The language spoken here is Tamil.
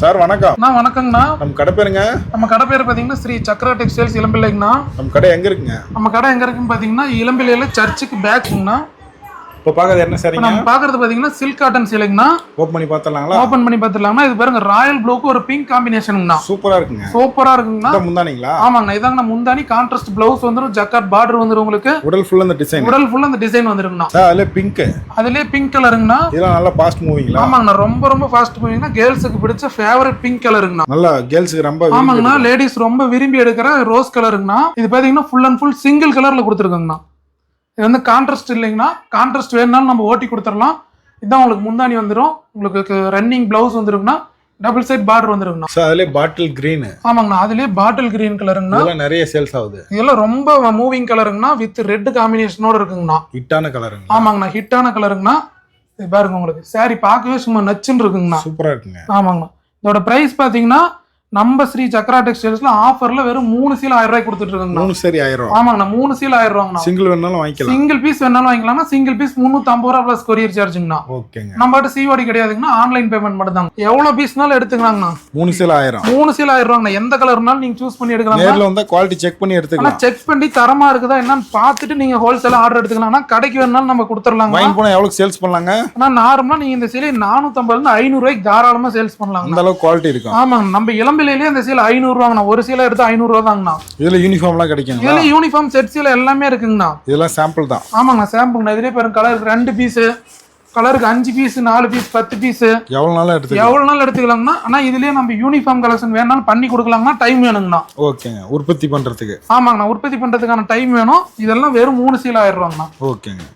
சார் வணக்கம். அண்ணா வணக்கங்கண்ணா. நம்ம கடை பேருங்க? நம்ம கடை பேர் பார்த்தீங்கன்னா ஸ்ரீ சக்ரா டெக்ஸ்டைல்ஸ் இளம்பிள்ளைங்கண்ணா. நம்ம கடை எங்க இருக்குங்க? நம்ம கடை எங்க இருக்குன்னு பார்த்தீங்கன்னா இளம்பிள்ளையில சர்ச்சுக்கு பேக்குங்கண்ணா. இப்போ பார்க்கறது என்ன சரிங்க? நம்ம பார்க்கறது பார்த்தீங்கன்னா சில்க் காட்டன் சீலைங்கண்ணா ஓப்பன் பண்ணி பார்த்துடலாங்களா? ஓப்பன் பண்ணி பார்த்துலாம்னா இது பாருங்க ராயல் ப்ளூக்கு ஒரு பிங்க் காம்பினேஷனுங்கண்ணா சூப்பரா இருக்குங்க. சூப்பரா இருக்குங்கண்ணா முந்தானிங்களா? ஆமாங்கண்ணா இதாங்கண்ணா முந்தானி. கான்ட்ராஸ்ட் பிளவுஸ் வந்துடும் ஜக்காட் பார்டர் வந்துடும் உங்களுக்கு. உடல் ஃபுல்லா இந்த டிசைன் உடல் ஃபுல்லா அந்த டிசைன் வந்துருங்கண்ணா. சார் அதுல பிங்க் அதுலயே பிங்க் கலருங்கண்ணா இதெல்லாம் நல்லா ஃபாஸ்ட் மூவிங்களா ஆமாங்கண்ணா ரொம்ப ரொம்ப ஃபாஸ்ட் போனீங்கன்னா கேர்ள்ஸுக்கு பிடிச்ச ஃபேவரட் பிங்க் கலருங்கண்ணா நல்லா கேர்ள்ஸுக்கு ரொம்ப ஆமாங்கண்ணா லேடிஸ் ரொம்ப விரும்பி எடுக்கிற ரோஸ் கலருங்கண்ணா இது பார்த்தீங்கன்னா ஃபுல் அண்ட் ஃபுல் சிங்கிள் கலர்ல கொடுத்துருக்காங்கண்ணா. இது வந்து கான்ட்ராஸ்ட் இல்லைங்கண்ணா. கான்ட்ராஸ்ட் வேணுனாலும் நம்ம ஓட்டி கொடுத்துடலாம். இதான் உங்களுக்கு முந்தானி வந்துடும் உங்களுக்கு ரன்னிங் பிளவுஸ் வந்துருங்கண்ணா டபுள் சைட் பார்டர் வந்துருங்கண்ணா சார் அதுல பாட்டில் கிரீன் ஆமாங்கண்ணா. அதுலயே பாட்டில் கிரீன் கலருங்கண்ணா இதெல்லாம் நிறைய சேல்ஸ் ஆகுது. இதெல்லாம் ரொம்ப மூவிங் கலருங்கண்ணா வித் ரெட் காம்பினேஷனோட இருக்குங்கண்ணா. ஹிட்டான கலருங்க ஆமாங்கண்ணா. ஹிட்டான கலருங்கண்ணா இது பாருங்க உங்களுக்கு. Saree பார்க்கவே சும்மா நச்சுன்னு இருக்குங்கண்ணா. சூப்பரா இருக்குங்க. ஆமாங்கண்ணா. இதோட பிரைஸ் பார்த்தீங்கன்னா நம்ம ஸ்ரீ சக்ரா டெக்ஸ்டைல்ஸ்ல ஆஃபர்ல வெறும் மூணு சீல் ஆயிரம் ரூபாய் கொடுத்துட்டு இருக்குங்கண்ணா. மூணு சரி ஆயிரம். ஆமாங்கண்ணா மூணு சீல் ஆயிரம் ரூபாங்கண்ணா சிங்கிள் வேணாலும் வாங்கிக்கலாம். சிங்கிள் பீஸ் வேணாலும் வாங்கிக்கலாம்னா சிங்கிள் பீஸ் முந்நூத்தி ஐம்பது ரூபா பிளஸ் கொரியர் சார்ஜுங்கண்ணா ஓகேங்க. நம்மகிட்ட சிஓடி கிடையாதுங்கண்ணா. ஆன்லைன் பேமெண்ட் மட்டும் தாங்க எவ்வளவு பீஸ்னாலும் எடுத்துக்கலாங்கண்ணா. மூணு சேல் ஆயிரம். மூணு சீல் ஆயிரம் ரூபாங்கண்ணா எந்த கலர்னாலும் நீங்க சூஸ் பண்ணி எடுக்கலாம் நேர்ல வந்தா குவாலிட்டி செக் பண்ணி எடுத்துக்கலாம். செக் பண்ணி தரமா இருக்குதா என்னன்னு பார்த்துட்டு நீங்க ஹோல்சேல் ஆர்டர் எடுத்துக்கலாம்னா கடைக்கு வேணாலும் நம்ம கொடுத்துடலாங்க வாங்கி போனா எவ்வளவு சேல்ஸ் பண்ணலாங்க? ஆனா நார்மலா நீங்க இந்த சீலை நானூத்தி இருந்து ஐநூறு ரூபாய்க்கு தாராளமா சேல்ஸ் பண்ணலாங்க அந்த அளவுக்கு குவாலிட்டி இருக்கும் ஆமாங்க நம்ம இளம்பிலையிலேயே இந்த சீலை ஐநூறு ரூபாங்கண்ணா. ஒரு சீலை எடுத்து ஐநூறு ரூபா தாங்கண்ணா. இதுல யூனிஃபார்ம்லாம் கிடைக்குங்களா இதுல யூனிஃபார்ம் செட் சீலை எல்லாமே இருக்குங்கண்ணா. இதெல்லாம் சாம்பிள் தான். ஆமாங்கண்ணா சாம்பிள்ண்ணா இதுலேயே பாருங்க கலருக்கு ரெண்டு பீஸு கலருக்கு அஞ்சு பீஸ் நாலு பீஸ் பத்து பீஸ் எவ்வளவு நாளும் எடுத்துக்கலாம்? எவ்வளவு நாள் எடுத்துக்கலாங்கண்ணா. ஆனா இதுலயே நம்ம யூனிஃபார்ம் கலெக்ஷன் வேணாலும் பண்ணி கொடுக்கலாங்கண்ணா. டைம் வேணுங்கண்ணா. ஓகேங்க. உற்பத்தி பண்றதுக்கு. ஆமாங்கண்ணா உற்பத்தி பண்றதுக்கான டைம் வேணும். இதெல்லாம் வெறும் மூணு சீல் ஆயிரம் ரூபாங்கண்ணா ஓகேங்க.